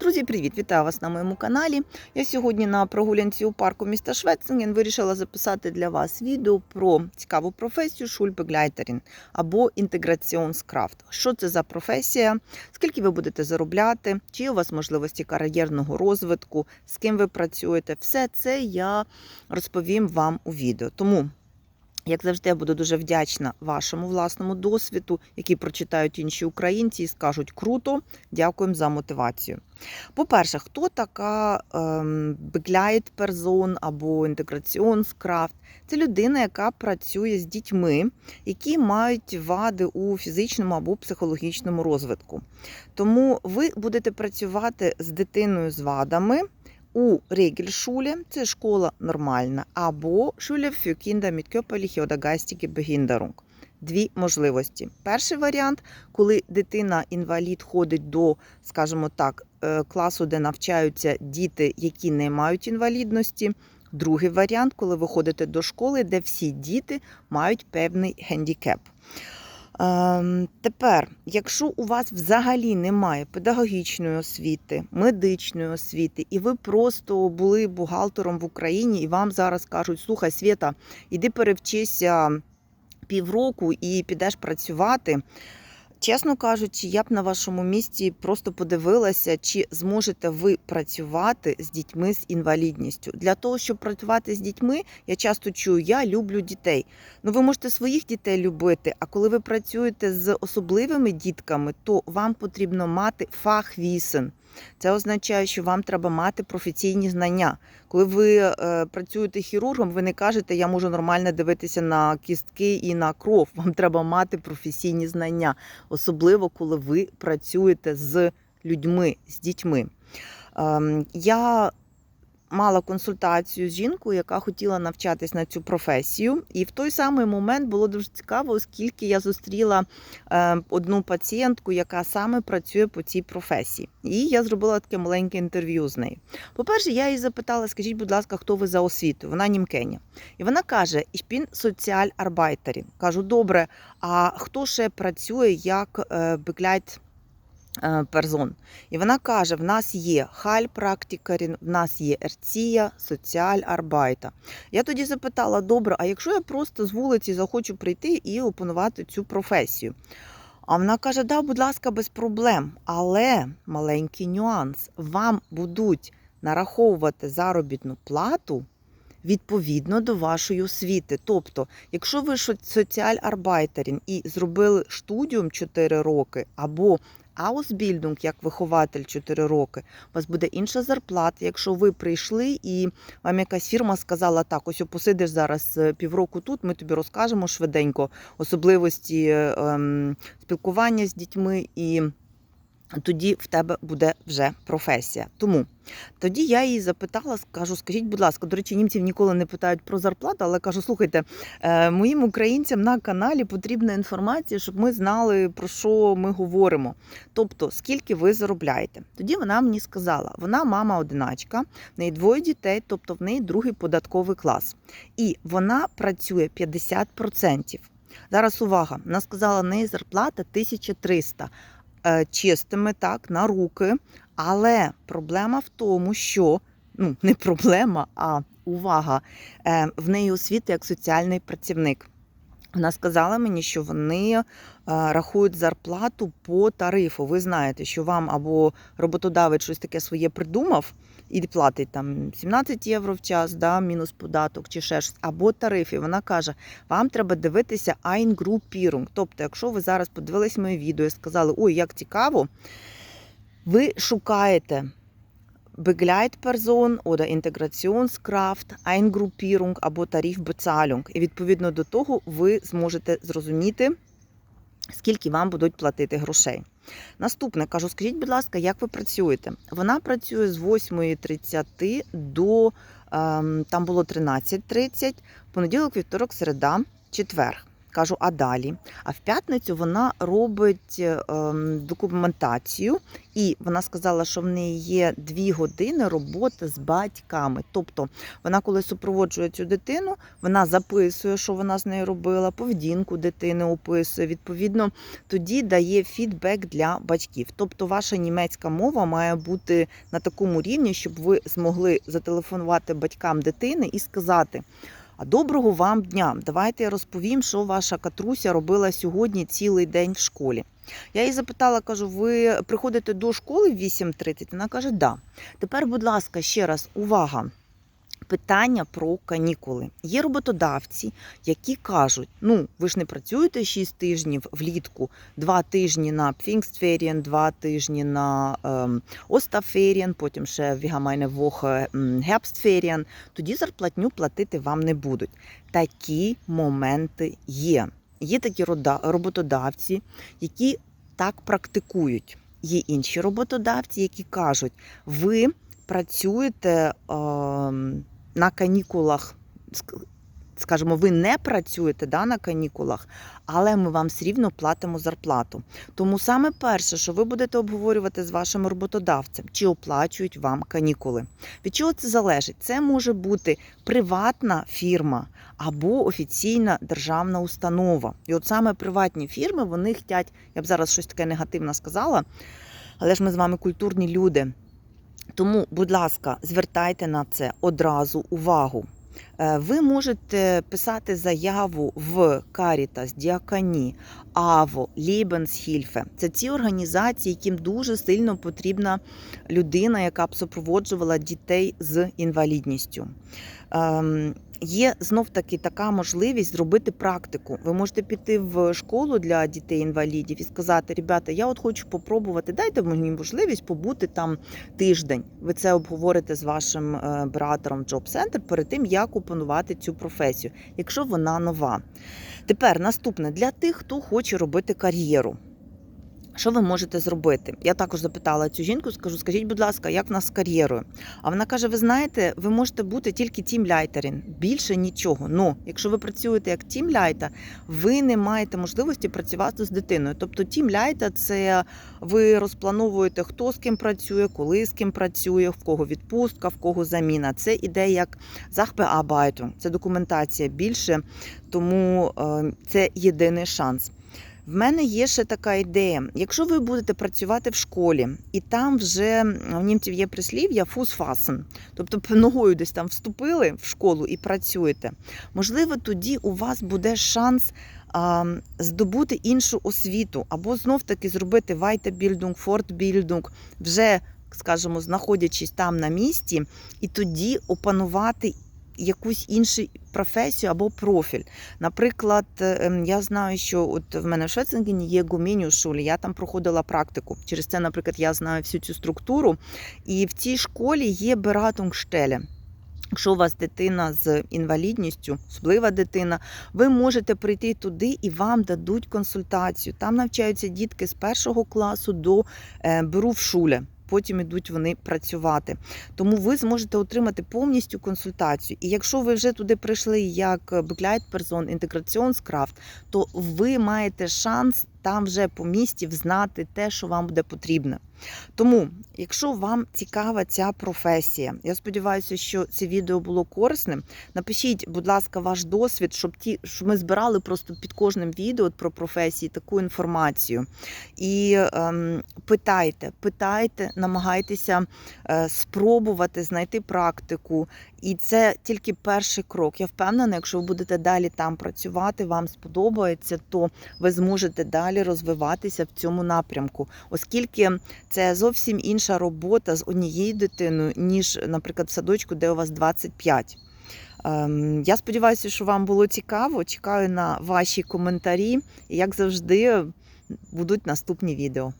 Друзі, привіт! Вітаю вас на моєму каналі. Я сьогодні на прогулянці у парку міста Швецинген вирішила записати для вас відео про цікаву професію Schulbegleiterin або інтеграціонскрафт. Що це за професія? Скільки ви будете заробляти? Чи є у вас можливості кар'єрного розвитку? З ким ви працюєте? Все це я розповім вам у відео. Тому як завжди, я буду дуже вдячна вашому власному досвіду, який прочитають інші українці і скажуть круто, дякуємо за мотивацію. По-перше, хто така ем, Begleitperson або інтеграціонскрафт? Це людина, яка працює з дітьми, які мають вади у фізичному або психологічному розвитку. Тому ви будете працювати з дитиною з вадами у Регельшуле, це школа нормальна, або Schule für Kinder mit körperlicher oder. Дві можливості. Перший варіант, коли дитина-інвалід ходить до, скажімо так, е, класу, де навчаються діти, які не мають інвалідності. Другий варіант, коли ви ходите до школи, де всі діти мають певний гендікеп. Ем, Тепер, якщо у вас взагалі немає педагогічної освіти, медичної освіти, і ви просто були бухгалтером в Україні, і вам зараз кажуть, слухай, Свєта, іди перевчися півроку і підеш працювати. Чесно кажучи, я б на вашому місці просто подивилася, чи зможете ви працювати з дітьми з інвалідністю. Для того, щоб працювати з дітьми, я часто чую, я люблю дітей. Ну, ви можете своїх дітей любити, а коли ви працюєте з особливими дітками, то вам потрібно мати фахвісен. Це означає, що вам треба мати професійні знання. Коли ви е, працюєте хірургом, ви не кажете, я можу нормально дивитися на кістки і на кров. Вам треба мати професійні знання, особливо коли ви працюєте з людьми, з дітьми. Ем, я мала консультацію з жінкою, яка хотіла навчатись на цю професію. І в той самий момент було дуже цікаво, оскільки я зустріла е, одну пацієнтку, яка саме працює по цій професії. І я зробила таке маленьке інтерв'ю з нею. По-перше, я її запитала: скажіть, будь ласка, хто ви за освітою? Вона німкеня. І вона каже: Ішпін соціаль арбайтері. Кажу, добре, а хто ще працює як е, е. І вона каже: в нас є хальпрактикарін, в нас є ерція, соціаль арбайта. Я тоді запитала: добре, а якщо я просто з вулиці захочу прийти і опанувати цю професію? А вона каже: да, будь ласка, без проблем. Але маленький нюанс: вам будуть нараховувати заробітну плату. Відповідно до вашої освіти. Тобто, якщо ви соціаль-арбайтерін і зробили студіум 4 роки, або Аусбільдунг як вихователь 4 роки, у вас буде інша зарплата. Якщо ви прийшли і вам якась фірма сказала, так, ось посидиш зараз е, півроку тут, ми тобі розкажемо швиденько особливості ем, спілкування з дітьми, і тоді в тебе буде вже професія. Тому тоді я її запитала, кажу, скажіть, будь ласка, до речі, німців ніколи не питають про зарплату, але кажу, слухайте, е, моїм українцям на каналі потрібна інформація, щоб ми знали, про що ми говоримо. Тобто, скільки ви заробляєте. Тоді вона мені сказала, вона мама одиначка, в неї двоє дітей, тобто в неї другий податковий клас. І вона працює 50%. Зараз увага, вона сказала, неї зарплата 1300 е, чистими так, на руки. Але проблема в тому, що ну не проблема, а увага, е, в неї освіта як соціальний працівник. Вона сказала мені, що вони е, рахують зарплату по тарифу. Ви знаєте, що вам або роботодавець щось таке своє придумав і платить там 17 євро в час, да, мінус податок чи ще щось, або тариф. І вона каже: вам треба дивитися Eingruppierung. Тобто, якщо ви зараз подивились моє відео і сказали, ой, як цікаво, ви шукаєте Begleitperson oder Integrationskraft, Eingruppierung або Tarifbezahlung. І відповідно до того ви зможете зрозуміти, скільки вам будуть платити грошей. Наступне кажу, скажіть, будь ласка, як ви працюєте? Вона працює з 8.30 до ем, там було 13.30, понеділок, вівторок, середа, четвер. Кажу, а далі. А в п'ятницю вона робить е, ем, документацію, і вона сказала, що в неї є дві години роботи з батьками. Тобто вона, коли супроводжує цю дитину, вона записує, що вона з нею робила, поведінку дитини описує. Відповідно, тоді дає фідбек для батьків. Тобто, ваша німецька мова має бути на такому рівні, щоб ви змогли зателефонувати батькам дитини і сказати. А доброго вам дня! Давайте я розповім, що ваша катруся робила сьогодні цілий день в школі. Я її запитала, кажу, ви приходите до школи в 8.30? Вона каже, да. Тепер, будь ласка, ще раз увага. Питання про канікули. Є роботодавці, які кажуть: ну, ви ж не працюєте 6 тижнів влітку, 2 тижні на Пфінгстферієн, 2 тижні на ем, Остаферієн, потім ще Вігамайне Вохе Гепстферієн, тоді зарплатню платити вам не будуть. Такі моменти є. Є такі роботодавці, які так практикують. Є інші роботодавці, які кажуть, ви працюєте ем, на канікулах, скажімо, ви не працюєте да, на канікулах, але ми вам все рівно платимо зарплату. Тому саме перше, що ви будете обговорювати з вашим роботодавцем, чи оплачують вам канікули. Від чого це залежить? Це може бути приватна фірма або офіційна державна установа. І от саме приватні фірми вони хочуть, я б зараз щось таке негативне сказала, але ж ми з вами культурні люди. Тому, будь ласка, звертайте на це одразу увагу. Е, Ви можете писати заяву в Caritas, Діакані, АВО, Лібенсхільфе. Це ці організації, яким дуже сильно потрібна людина, яка б супроводжувала дітей з інвалідністю. Є знов таки така можливість зробити практику. Ви можете піти в школу для дітей-інвалідів і сказати: ребята, я от хочу попробувати, дайте мені можливість побути там тиждень. Ви це обговорите з вашим е, братером в Job перед тим, як опанувати цю професію, якщо вона нова. Тепер наступне для тих, хто хоче робити кар'єру. Що ви можете зробити? Я також запитала цю жінку, скажу, скажіть, будь ласка, як в нас з кар'єрою? А вона каже: ви знаєте, ви можете бути тільки тімляйтерін, більше нічого. Ну, якщо ви працюєте як тімляйта, ви не маєте можливості працювати з дитиною. Тобто тімляйта це ви розплановуєте, хто з ким працює, коли з ким працює, в кого відпустка, в кого заміна. Це іде як захбеабайту, це документація більше, тому е, це єдиний шанс. В мене є ще така ідея. Якщо ви будете працювати в школі, і там вже в німців є прислів'я фусфасен, тобто ногою десь там вступили в школу і працюєте, можливо, тоді у вас буде шанс а, здобути іншу освіту, або знов-таки зробити вайтебільдунг, фортбільдунг, вже, скажімо, знаходячись там на місці, і тоді опанувати якусь іншу професію або профіль. Наприклад, ем, я знаю, що от в мене в Швецингені є гуміню шулі, я там проходила практику. Через це, наприклад, я знаю всю цю структуру. І в цій школі є Бератунгштеле. Якщо у вас дитина з інвалідністю, особлива дитина, ви можете прийти туди і вам дадуть консультацію. Там навчаються дітки з першого класу до е, беру в шуле. Потім йдуть вони працювати. Тому ви зможете отримати повністю консультацію. І якщо ви вже туди прийшли як Begleitperson, інтеграціонскрафт, то ви маєте шанс там вже по місті взнати те, що вам буде потрібно. Тому, якщо вам цікава ця професія, я сподіваюся, що це відео було корисним. Напишіть, будь ласка, ваш досвід, щоб ті, щоб ми збирали просто під кожним відео про професії таку інформацію. І ем, питайте, питайте, намагайтеся е, спробувати знайти практику. І це тільки перший крок. Я впевнена, якщо ви будете далі там працювати, вам сподобається, то ви зможете далі розвиватися в цьому напрямку, оскільки це зовсім інша робота з однією дитиною, ніж, наприклад, в садочку, де у вас 25. Ем, Я сподіваюся, що вам було цікаво. Чекаю на ваші коментарі. Як завжди, будуть наступні відео.